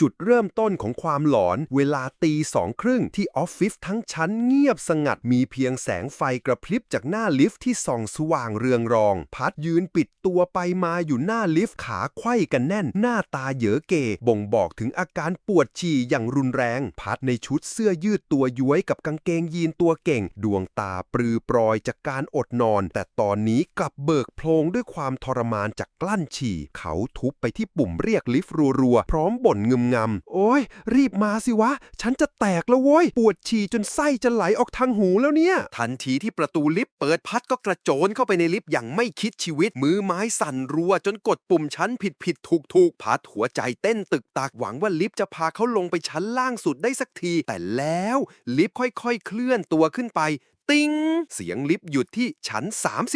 จุดเริ่มต้นของความหลอนเวลาตีสองครึ่งที่ออฟฟิศทั้งชั้นเงียบสงัดมีเพียงแสงไฟกระพริบจากหน้าลิฟต์ที่ส่องสว่างเรืองรอง พัดยืนปิดตัวไปมาอยู่หน้าลิฟต์ขาไขว้กันแน่น หน้าตาเหยอเก บ่งบอกถึงอาการปวดฉี่อย่างรุนแรง พัดในชุดเสื้อยืดตัวย้วยกับกางเกงยีนตัวเก่ง ดวงตาปรือปรอยจากการอดนอน แต่ตอนนี้กลับเบิกโพลงด้วยความทรมานจากกลั้นฉี่ เขาทุบไปที่ปุ่มเรียกลิฟต์รัวๆพร้อมบ่นงึมงำ โอ้ย รีบมาสิวะ ฉันจะแตกแล้วโว้ย ปวดฉี่จนไส้จะไหลออกทางหูแล้วเนี่ย ทันทีที่ประตูลิฟต์เปิดพัดก็กระโจนเข้าไปในลิฟต์อย่างไม่คิดชีวิต มือไม้สั่นรัว จนกดปุ่มชั้นผิดผิดถูกถูกพัดหัวใจเต้นตึกตักหวังว่าลิฟต์จะพาเขาลงไปชั้นล่างสุดได้สักที แต่แล้วลิฟต์ค่อย ๆ เคลื่อนตัวขึ้นไป ติงเสียงลิฟต์หยุดที่ชั้น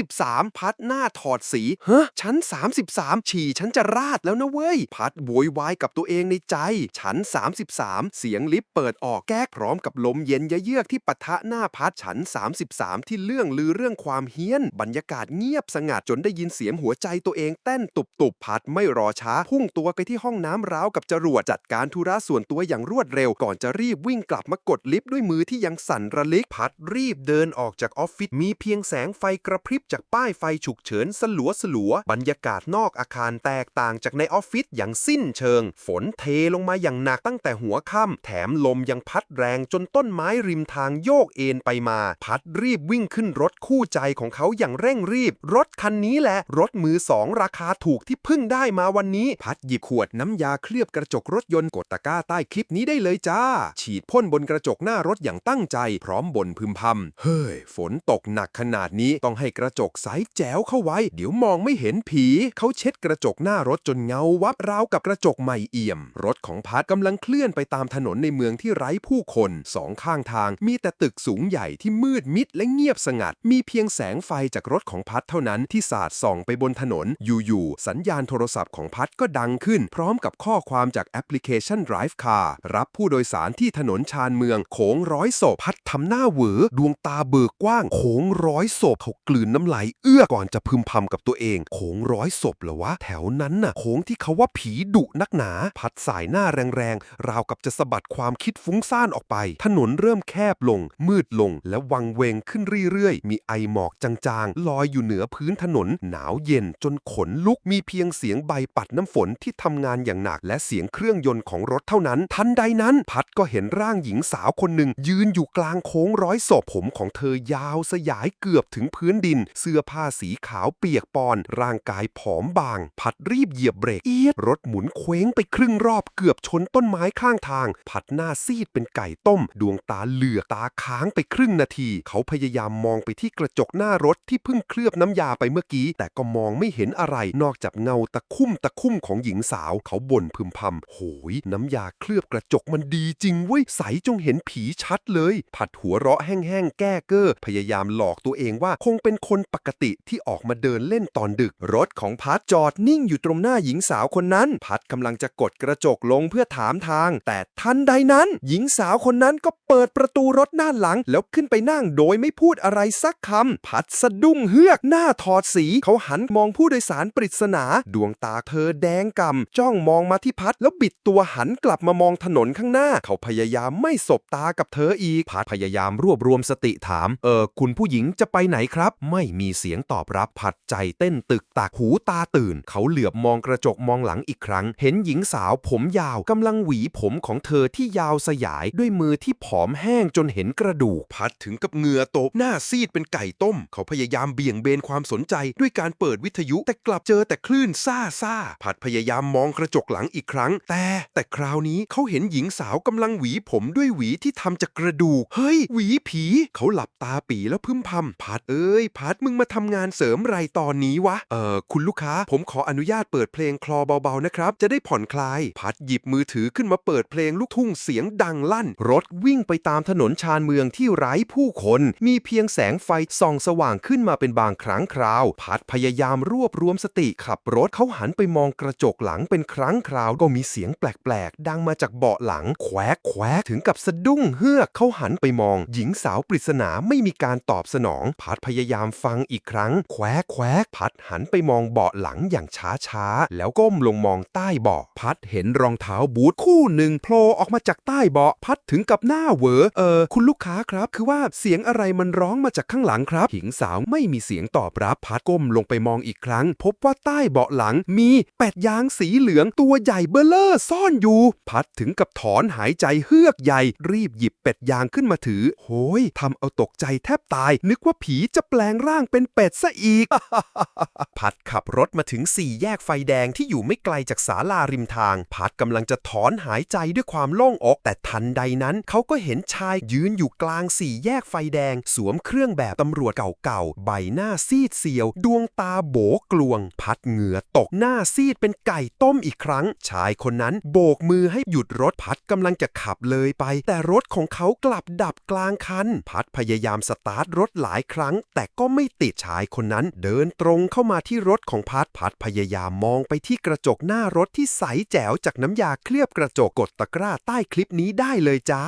33 พัดหน้าถอดสีฮะชั้น 33 ฉี่ฉันจะราดแล้วนะเว้ย พัดโวยวายกับตัวเองในใจ ชั้น 33 เสียงลิฟต์เปิดออกแก้พร้อมกับลมเย็นเยือกๆที่ปะทะหน้าพัดชั้น 33 ที่เรื่องลือเรื่องความเฮี้ยน บรรยากาศเงียบสงัดจนได้ยินเสียงหัวใจตัวเองเต้นตุบๆพัดไม่รอช้า พุ่งตัวไปที่ห้องน้ำร้าวกับจรวดจัดการธุระส่วนตัวอย่างรวดเร็ว ก่อนจะรีบวิ่งกลับมากดลิฟต์ด้วยมือที่ยังสั่นระลิกพัดรีบเดินินออกจากออฟฟิศมีเพียงแสงไฟกระพริบจากป้ายไฟฉุกเฉินสลัวสลัวๆบรรยากาศนอกอาคารแตกต่างจากในออฟฟิศอย่างสิ้นเชิง ฝนเทลงมาอย่างหนักตั้งแต่หัวค่ำแถมลมยังพัดแรงจนต้นไม้ริมทางโยกเอ็นไปมา พัดรีบวิ่งขึ้นรถคู่ใจของเขาอย่างเร่งรีบ รถคันนี้แหละ รถมือสองราคาถูกที่เพิ่งได้มาวันนี้ พัดหยิบขวดน้ำยาเคลือบกระจกรถยนต์กดตะกร้าใต้คลิปนี้ได้เลยจ้า ฉีดพ่นบนกระจกหน้ารถอย่างตั้งใจ พร้อมบ่นพึมพำเฮ้ย ฝนตกหนักขนาดนี้ต้องให้กระจกใสแจ๋วเข้าไว้ เดี๋ยวมองไม่เห็นผี เขาเช็ดกระจกหน้ารถจนเงาวับราวกับกระจกใหม่เอี่ยม รถของพัดกำลังเคลื่อนไปตามถนนในเมืองที่ไร้ผู้คนสองข้างทางมีแต่ตึกสูงใหญ่ที่มืดมิดและเงียบสงัด มีเพียงแสงไฟจากรถของพัดเท่านั้นที่สาดส่องไปบนถนน อยู่ๆ สัญญาณโทรศัพท์ของพัดก็ดังขึ้น พร้อมกับข้อความจากแอปพลิเคชัน Drive Car รับผู้โดยสารที่ถนนชานเมืองโขงร้อยศพพัดทำหน้าเหวอดวงตาเบิกกว้าง โขงร้อยศพเขากลืนน้ำลายเอื้อก่อนจะพึมพำกับตัวเอง โขงร้อยศพเหรอวะ แถวนั้นน่ะโขงที่เขาว่าผีดุนักหนา พัดสายหน้าแรงๆ ราวกับจะสะบัดความคิดฟุ้งซ่านออกไป ถนนเริ่มแคบลง มืดลง และวังเวงขึ้นเรื่อยๆ มีไอหมอกจางๆ ลอยอยู่เหนือพื้นถนน หนาวเย็นจนขนลุก มีเพียงเสียงใบปัดน้ำฝนที่ทำงานอย่างหนัก และเสียงเครื่องยนต์ของรถเท่านั้น ทันใดนั้น พัดก็เห็นร่างหญิงสาวคนหนึ่งยืนอยู่กลางโค้งร้อยศพผมของเธอยาวสยายเกือบถึงพื้นดิน เสื้อผ้าสีขาวเปียกปอน ร่างกายผอมบางพัดรีบเหยียบเบรก เอียด รถหมุนเคว้งไปครึ่งรอบเกือบชนต้นไม้ข้างทางพัดหน้าซีดเป็นไก่ต้ม ดวงตาเหลือกตาค้างไปครึ่งนาที เขาพยายามมองไปที่กระจกหน้ารถที่เพิ่งเคลือบน้ำยาไปเมื่อกี้ แต่ก็มองไม่เห็นอะไร นอกจากเงาตะคุ่มตะคุ่มของหญิงสาว เขาบ่นพึมพำโหย น้ำยาเคลือบกระจกมันดีจริงเว้ยใสจงเห็นผีชัดเลย ผัดหัวเราะแห้งๆแก้เก้อพยายามหลอกตัวเองว่าคงเป็นคนปกติที่ออกมาเดินเล่นตอนดึก รถของพัดจอดนิ่งอยู่ตรงหน้าหญิงสาวคนนั้น พัดกำลังจะกดกระจกลงเพื่อถามทาง แต่ทันใดนั้น หญิงสาวคนนั้นก็เปิดประตูรถด้าหลัง แล้วขึ้นไปนั่งโดยไม่พูดอะไรสักคำพัดสะดุ้งเฮือกหน้าถอดสี เขาหันมองผู้โดยสารปริศนา ดวงตาเธอแดงกำจ้องมองมาที่พัดแล้วบิดตัวหันกลับมามองถนนข้างหน้า เขาพยายามไม่สบตากับเธออีกพัดพยายามรวบรวมสติถาม เออ คุณผู้หญิงจะไปไหนครับ ไม่มีเสียงตอบรับผัดใจเต้นตึกตากหูตาตื่น เขาเหลือบมองกระจกมองหลังอีกครั้ง เห็นหญิงสาวผมยาวกำลังหวีผมของเธอที่ยาวสยายด้วยมือที่ผอมแห้งจนเห็นกระดูกพัดถึงกับเหงื่อตกหน้าซีดเป็นไก่ต้ม เขาพยายามเบี่ยงเบนความสนใจด้วยการเปิดวิทยุแต่กลับเจอแต่คลื่นซ่าซ่าพัดพยายามมองกระจกหลังอีกครั้ง แต่แต่คราวนี้เขาเห็นหญิงสาวกำลังหวีผมด้วยหวีที่ทำจากกระดูก เฮ้ย หวีผี เขาหลับตาปีแล้วพึมพำพัดเอ้ยพัดมึงมาทำงานเสริมไรตอนนี้วะ เออคุณลูกค้า ผมขออนุญาตเปิดเพลงคลอเบาๆนะครับ จะได้ผ่อนคลาย พัดหยิบมือถือขึ้นมาเปิดเพลงลูกทุ่งเสียงดังลั่น รถวิ่งไปตามถนนชานเมืองที่ไร้ผู้คน มีเพียงแสงไฟส่องสว่างขึ้นมาเป็นบางครั้งคราว พัดพยายามรวบรวมสติขับรถเขาหันไปมองกระจกหลังเป็นครั้งคราวก็มีเสียงแปลกๆ ดังมาจากเบาะหลังแควกแควกถึงกับสะดุ้งเฮือกเขาหันไปมอง หญิงสาวปริศนาไม่มีการตอบสนอง พัดพยายามฟังอีกครั้ง แควแควพัดหันไปมองเบาะหลังอย่างช้าช้าๆ แล้วก้มลงมองใต้เบาะพัดเห็นรองเท้าบูทคู่หนึ่งโผล่ออกมาจากใต้เบาะพัดถึงกับหน้าเวอเออคุณลูกค้าครับ คือว่าเสียงอะไรมันร้องมาจากข้างหลังครับ หญิงสาวไม่มีเสียงตอบรับ พัดก้มลงไปมองอีกครั้ง พบว่าใต้เบาะหลังมีเป็ดยางสีเหลืองตัวใหญ่เบ้อร่อซ่อนอยู่ พัดถึงกับถอนหายใจเฮือกใหญ่ รีบหยิบเป็ดยางขึ้นมาถือ โหยทำเอาตกใจแทบตาย นึกว่าผีจะแปลงร่างเป็นเป็ดซะอีก พัดขับรถมาถึงสี่แยกไฟแดงที่อยู่ไม่ไกลจากศาลาริมทาง พัดกำลังจะถอนหายใจด้วยความโล่งอก แต่ทันใดนั้นเขาก็เห็นชายยืนอยู่กลางสี่แยกไฟแดง สวมเครื่องแบบตำรวจเก่าๆ ใบหน้าซีดเซียว ดวงตาโบกลวง พัดเหงื่อตกหน้าซีดเป็นไก่ต้มอีกครั้ง ชายคนนั้นโบกมือให้หยุดรถพัดกำลังจะขับเลยไป แต่รถของเขากลับดับกลางคัน พัดพยายามสตาร์ทรถหลายครั้ง แต่ก็ไม่ติดชายคนนั้น เดินตรงเข้ามาที่รถของพัดพัดพยายามมองไปที่กระจกหน้ารถที่ใสแจ๋วจากน้ำยาเคลือบกระจกกดตะกร้าใต้คลิปนี้ได้เลยจ้า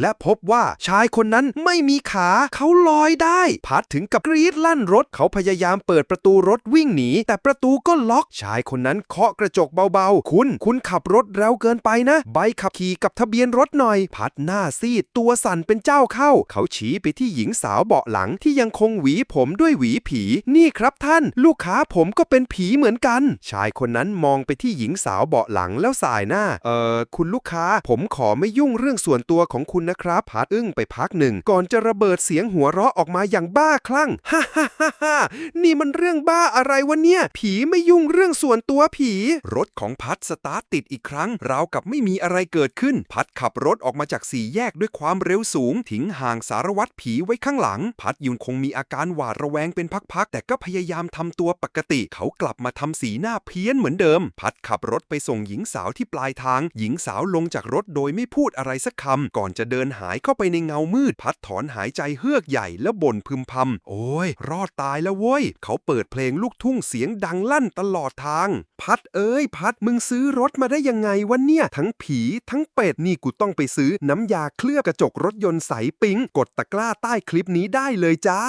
และพบว่าชายคนนั้นไม่มีขาเขาลอยได้ พัดถึงกับกรีดลั่นรถเขาพยายามเปิดประตูรถวิ่งหนี แต่ประตูก็ล็อกชายคนนั้นเคาะกระจกเบาๆ คุณ คุณขับรถเร็วเกินไปนะ ใบขับขี่กับทะเบียนรถหน่อย พัดหน้าซีดตัวสั่นเป็นเจ้าเข้า เขาชี้ไปที่หญิงสาวเบาะหลังที่ยังคงหวีผมด้วยหวีผี นี่ครับท่าน ลูกค้าผมก็เป็นผีเหมือนกัน ชายคนนั้นมองไปที่หญิงสาวเบาะหลังแล้วสายหน้า เอ่อ คุณลูกค้า ผมขอไม่ยุ่งเรื่องส่วนตัวของคุณนะครับพัดอึ้งไปพักหนึ่ง ก่อนจะระเบิดเสียงหัวเราะออกมาอย่างบ้าคลั่งฮ่าฮ่าฮ่าฮ่านี่มันเรื่องบ้าอะไรวะเนี่ย ผีไม่ยุ่งเรื่องส่วนตัวผี รถของพัดสตาร์ทติดอีกครั้ง ราวกับไม่มีอะไรเกิดขึ้น พัดขับรถออกมาจากสี่แยกด้วยความเร็วสูง ทิ้งห่างสารวัตรผีผีไว้ข้างหลัง พัดยุนคงมีอาการหวาดระแวงเป็นพักๆ แต่ก็พยายามทำตัวปกติ เขากลับมาทำสีหน้าเพี้ยนเหมือนเดิม พัดขับรถไปส่งหญิงสาวที่ปลายทาง หญิงสาวลงจากรถโดยไม่พูดอะไรสักคำ ก่อนจะเดินหายเข้าไปในเงามืด พัดถอนหายใจเฮือกใหญ่แล้วบ่นพึมพำ โอ้ย รอดตายแล้วเว้ย เขาเปิดเพลงลูกทุ่งเสียงดังลั่นตลอดทาง พัดเอ้ย พัดมึงซื้อรถมาได้ยังไงวะเนี่ย ทั้งผีทั้งเป็ดนี่กูต้องไปซื้อน้ำยาเคลือบกระจกรถยนต์ใสปิ๊งกดตะกร้าราใต้คลิปนี้ได้เลยจ้า